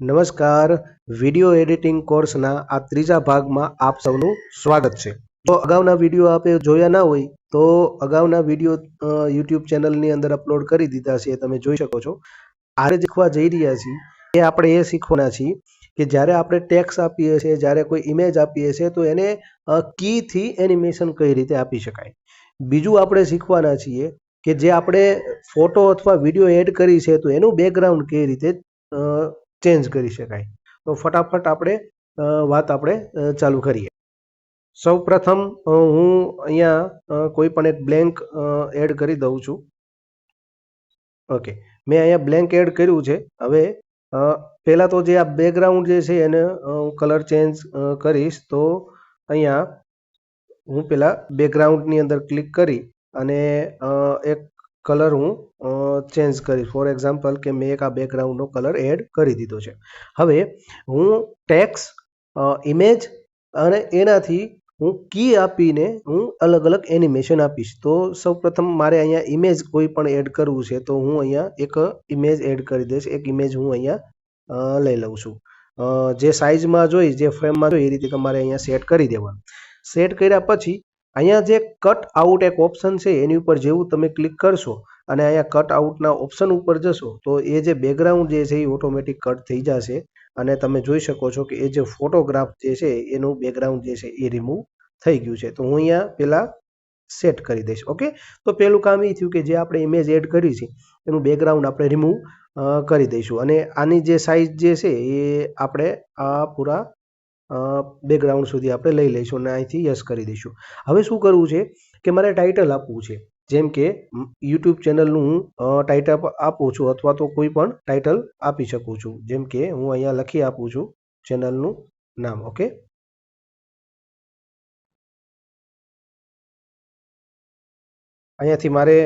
નમસ્કાર. Video editing કોર્સના આ ત્રીજા ભાગમાં આપ સૌનું સ્વાગત છે. તો અગાઉના વીડિયો આપે જોયા ના હોય તો અગાઉના વીડિયો યુટ્યુબ ચેનલની અંદર અપલોડ કરી દીધા છે તમે જોઈ શકો છો. આજે શીખવા જઈ રહ્યા છીએ. એ આપણે એ શીખવાના છીએ કે જ્યારે આપણે ટેક્સ આપીએ છીએ, જ્યારે કોઈ ઇમેજ આપીએ છીએ, તો એને કીથી એનિમેશન કઈ રીતે આપી શકાય? બીજું આપણે શીખવાના છીએ કે જે આપણે ફોટો અથવા વીડિયો એડ કરી છે, તો એનું બેકગ્રાઉન્ડ કઈ રીતે ચેન્જ કરી શકાય. તો ફટાફટ આપણે વાત આપણે ચાલુ કરીએ. સૌ પ્રથમ હું અહીંયા કોઈ પણ એક બ્લેન્ક એડ કરી દઉં છું. ઓકે મેં અહીંયા બ્લેન્ક એડ કર્યું છે. હવે પહેલાં તો જે આ બેકગ્રાઉન્ડ જે છે એને કલર ચેન્જ કરીશ તો અહીંયા હું પહેલાં બેકગ્રાઉન્ડની અંદર ક્લિક કરી અને એક કલર હું ચેન્જ કરીશ ફોર એક્ઝામ્પલ કે મેં એક આ બેકગ્રાઉન્ડનો કલર એડ કરી દીધો છે. હવે હું ટેક્સ ઇમેજ અને એનાથી હું કી આપીને હું અલગ અલગ એનિમેશન આપીશ. તો સૌપ્રથમ મારે અહીંયા ઇમેજ કોઈ પણ એડ કરવું છે તો હું અહીંયા એક ઇમેજ એડ કરી દઈશ. એક ઇમેજ હું અહીંયા લઈ લઉં છું. જે સાઇઝમાં જોઈ, જે ફ્રેમમાં જોઈ એ રીતે તમારે અહીંયા સેટ કરી દેવાનું. સેટ કર્યા પછી અહીંયા જે કટ આઉટ એક ઓપ્શન છે, એની ઉપર જેવું તમે ક્લિક કરશો અને અહીંયા કટ આઉટના ઓપ્શન ઉપર જશો, તો એ જે બેકગ્રાઉન્ડ જે છે એ ઓટોમેટિક કટ થઈ જશે. અને તમે જોઈ શકો છો કે એ જે ફોટોગ્રાફ જે છે, એનું બેકગ્રાઉન્ડ જે છે એ રિમૂવ થઈ ગયું છે. તો હું અહીંયા પહેલાં સેટ કરી દઈશ, ઓકે? તો પહેલું કામ એ થયું કે જે આપણે ઇમેજ એડ કરી છે, એનું બેકગ્રાઉન્ડ આપણે રિમૂવ કરી દઈશું. અને આની જે સાઇઝ જે છે એ આપણે આ પૂરા બેકગ્રાઉન્ડ સુધી આપણે લઈ લઈશું અને અહીંથી યસ કરી દઈશું. હવે શું કરવું છે કે મારે ટાઇટલ આપવું છે. જેમ કે યુટ્યુબ ચેનલનું હું ટાઇટલ આપું છું અથવા તો કોઈ પણ ટાઇટલ આપી શકું છું. જેમ કે, હું અહીંયા લખી આપું છું ચેનલનું નામ ઓકે અહીંયાથી મારે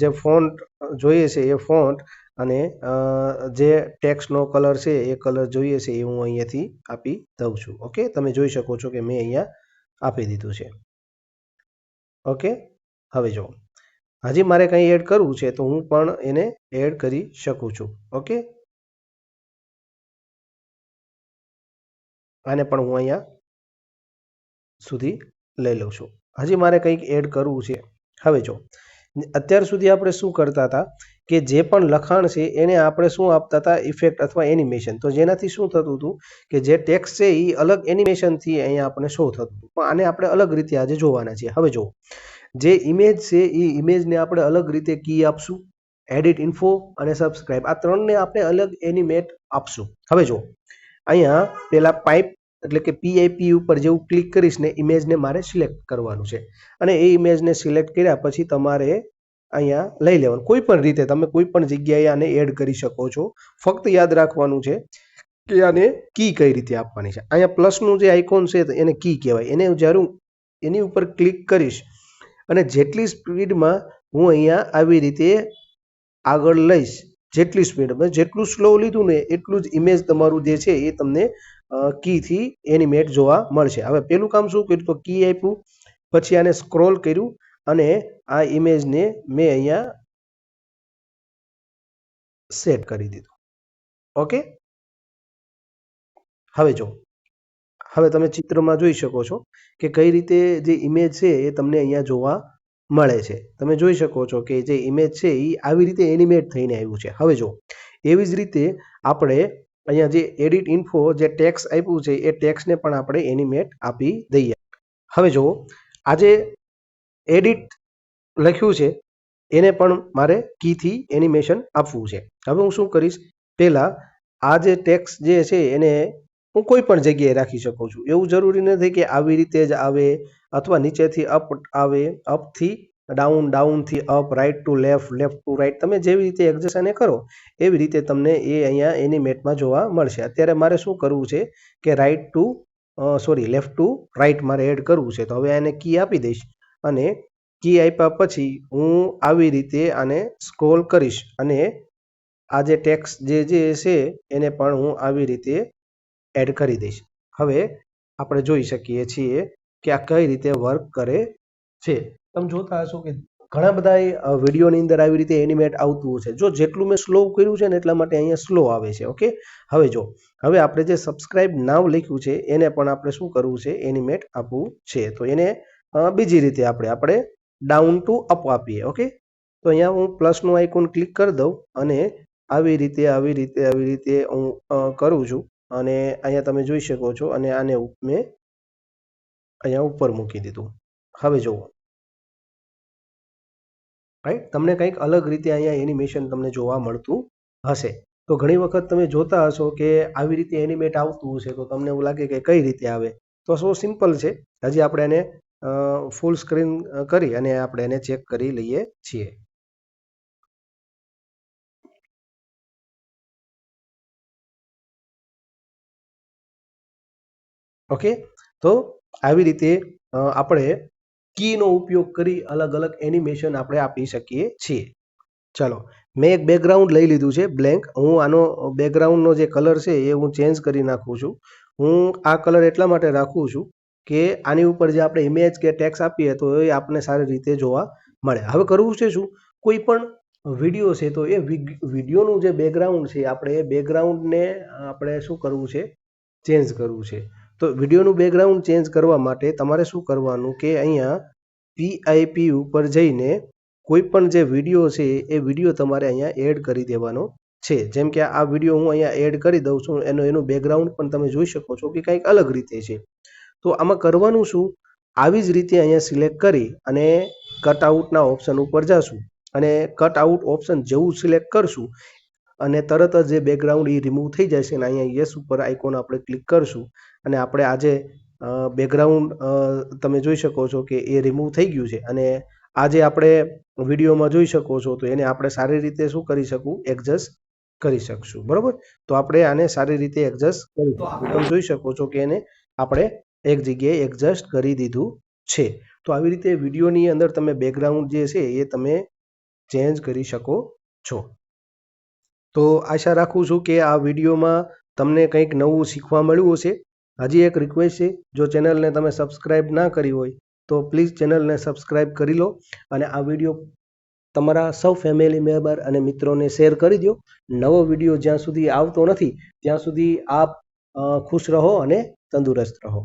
જે ફોન્ટ જોઈએ છે એ ફોન્ટ અને જે ટેક્સનો કલર છે એ કલર જોઈએ છે એ હું અહીંયાથી આપી દઉં છું. ઓકે? તમે જોઈ શકો છો કે મેં અહીંયા આપી દીધું છે. ઓકે? હવે જો હજી મારે કંઈ એડ કરવું છે તો હું પણ એને એડ કરી શકું છું. ઓકે? આને પણ હું અહીંયા સુધી લઈ લઉં છું. હજી મારે કંઈક એડ કરવું છે. હવે જો અત્યાર સુધી આપણે શું કરતા હતા? કે જે પણ લખાણ છે એને આપણે શું આપતા હતા? ઇફેક્ટ અથવા એનિમેશન તો જેનાથી શું થતું હતું કે જે ટેક્સ છે એ અલગ એનિમેશનથી અહીંયા આપણે શો થતું હતું. પણ આને આપણે અલગ રીતે આજે જોવાના છીએ. હવે જો જે ઇમેજ છે એ ઇમેજને આપણે અલગ રીતે કી આપશું એડિટ ઇન્ફો અને સબસ્ક્રાઇબ આ ત્રણને આપણે અલગ એનિમેટ આપશું. હવે જો અહીંયા પેલા પાઇપ એટલે કે પીઆઈપી ઉપર જેવું ક્લિક કરીશ ને ઇમેજને મારે સિલેક્ટ કરવાનું છે. અને એ ઇમેજને સિલેક્ટ કર્યા પછી તમારે અહીંયા લઈ લેવાનું. કોઈ પણ રીતે તમે કોઈ પણ જગ્યાએ આને એડ કરી શકો છો. ફક્ત યાદ રાખવાનું છે કે આને કી કઈ રીતે આપવાની છે. અહીંયા પ્લસનું જે આઇકોન છે એને કી કહેવાય. એને જ્યારે હું એની ઉપર ક્લિક કરીશ અને જેટલી સ્પીડમાં હું અહીંયા આવી રીતે આગળ લઈશ, જેટલી સ્પીડમાં જેટલું સ્લો લીધું ને એટલું જ ઇમેજ તમારું જે છે એ તમને કીથી એનિમેટ જોવા મળશે. હવે પેલું કામ શું કર્યું તો કી આપ્યું, પછી આને સ્ક્રોલ કર્યું અને આ ઇમેજને મેં અહીંયા સેટ કરી દીધું. ઓકે હવે જો, હવે તમે ચિત્રમાં જોઈ શકો છો કે કઈ રીતે જે ઇમેજ છે એ તમને અહીંયા જોવા મળે છે. તમે જોઈ શકો છો કે જે ઇમેજ છે એ આવી રીતે એનિમેટ થઈને આવ્યું છે. હવે જો, એવી જ રીતે આપણે અહીંયા જે એડિટ ઇન્ફો જે ટેક્સ આપ્યું છે એ ટેક્સને પણ આપણે એનિમેટ આપી દઈએ. હવે જો, આજે એડિટ લખ્યું છે, એને પણ મારે કીથી એનિમેશન આપવું છે. હવે હું શું કરીશ? પહેલાં આ જે ટેક્સ જે છે એને હું કોઈ પણ જગ્યાએ રાખી શકું છું. એવું જરૂરી નથી કે આવી રીતે જ આવે અથવા નીચેથી અપ આવે અપથી down ડાઉનથી up right to left left to right તમે જેવી રીતે એક્ઝેશન કરો, એવી રીતે તમને એ અહીંયા એનિમેટમાં જોવા મળશે. અત્યારે મારે શું કરવું છે કે right to sorry left to right મારે એડ કરવું છે. તો હવે એને કી આપી દઈશ. અને કી આપ્યા પછી હું આવી રીતે આને સ્ક્રોલ કરીશ અને આ જે ટેક્સ જે જે છે એને પણ હું આવી રીતે એડ કરી દઈશ. હવે આપણે જોઈ શકીએ છીએ કે આ કઈ રીતે વર્ક કરે છે. તમે જોતા હશો કે ઘણા બધા વિડીયોની અંદર આવી રીતે એનિમેટ આવતું છે જો જેટલું મેં સ્લો કર્યું છે ને એટલા માટે અહીંયા સ્લો આવે છે ઓકે હવે જો, હવે આપણે જે સબસ્ક્રાઇબ નાવ લખ્યું છે, એને પણ આપણે શું કરવું છે? એનિમેટ આપવું છે. તો એને બીજી રીતે આપણે આપણે ડાઉન ટુ અપ આપીએ ઓકે તો અહીંયા હું પ્લસનું આઇકોન ક્લિક કરી દઉં અને આવી રીતે આવી રીતે આવી રીતે હું કરું છું. અને અહીંયા તમે જોઈ શકો છો, અને આને મેં અહીંયા ઉપર મૂકી દીધું. હવે જુઓ. રાઈટ તમને કંઈક અલગ રીતે અહીંયા એનિમેશન તમને જોવા મળતું હશે. તો ઘણી વખત તમે જોતા હશો કે આવી રીતે એનિમેટ આવતું હશે, તો તમને એવું લાગે કે કઈ રીતે આવે? તો સો સિમ્પલ છે. હજી આપણે એને ફૂલ સ્ક્રીન કરી અને આપણે એને ચેક કરી લઈએ છીએ. ઓકે તો આવી રીતે આપણે કીનો ઉપયોગ કરી અલગ અલગ એનિમેશન આપણે આપી શકીએ છીએ. ચાલો, મેં એક બેકગ્રાઉન્ડ લઈ લીધું છે બ્લેન્ક હું આનો બેકગ્રાઉન્ડનો જે કલર છે એ હું ચેન્જ કરી નાખું છું. હું આ કલર એટલા માટે રાખું છું કે આની ઉપર જે આપણે ઇમેજ કે ટેક્સ આપીએ તો એ આપણને સારી રીતે જોવા મળે. હવે કરવું છે શું? કોઈ પણ વીડિયો છે તો એ વિડીયોનું જે બેકગ્રાઉન્ડ છે, આપણે એ બેકગ્રાઉન્ડને આપણે શું કરવું છે? ચેન્જ કરવું છે. તો વિડીયોનું બેકગ્રાઉન્ડ ચેન્જ કરવા માટે તમારે શું કરવાનું કે અહીંયા પીઆઈપી ઉપર જઈને કોઈ પણ જે વીડિયો છે, એ વીડિયો તમારે અહીંયા એડ કરી દેવાનો છે. જેમ કે આ વીડિયો હું અહીંયા એડ કરી દઉં છું, એનો, એનું બેકગ્રાઉન્ડ પણ તમે જોઈ શકો છો કે કંઈક અલગ રીતે છે. તો આમાં કરવાનું શું? આવી જ રીતે અહીંયા સિલેક્ટ કરી અને કટ આઉટના ઓપ્શન ઉપર જશું. અને કટ આઉટ ઓપ્શન જેવું સિલેક્ટ કરશું અને તરત જ જે બેકગ્રાઉન્ડ એ રિમૂવ થઈ જશે અને અહીંયા યસ ઉપર આઇકોન આપણે ક્લિક કરશું. અને આપણે આજે બેકગ્રાઉન્ડ તમે જોઈ શકો છો કે એ રિમૂવ થઈ ગયું છે. અને આજે આપણે વિડીયોમાં જોઈ શકો છો તો એને આપણે સારી રીતે શું કરી શકું? એડજસ્ટ કરી શકશું. બરોબર? તો આપણે આને સારી રીતે એડજસ્ટ કરી તમે જોઈ શકો છો કે એને આપણે એક જગ્યાએ એડજસ્ટ કરી દીધું છે. તો આવી રીતે વિડીયોની અંદર તમે બેકગ્રાઉન્ડ જે છે એ તમે ચેન્જ કરી શકો છો. તો આશા રાખું છું કે આ વિડીયોમાં તમને કંઈક નવું શીખવા મળ્યું હશે. હજી એક રિક્વેસ્ટ છે, જો ચેનલને તમે સબસ્ક્રાઈબ ના કરી હોય, તો પ્લીઝ ચેનલને સબસ્ક્રાઈબ કરી લો અને આ વીડિયો તમારા સૌ ફેમિલી મેમ્બર અને મિત્રોને શેર કરી દો નવો વીડિયો જ્યાં સુધી આવતો નથી, ત્યાં સુધી આપ ખુશ રહો અને તંદુરસ્ત રહો.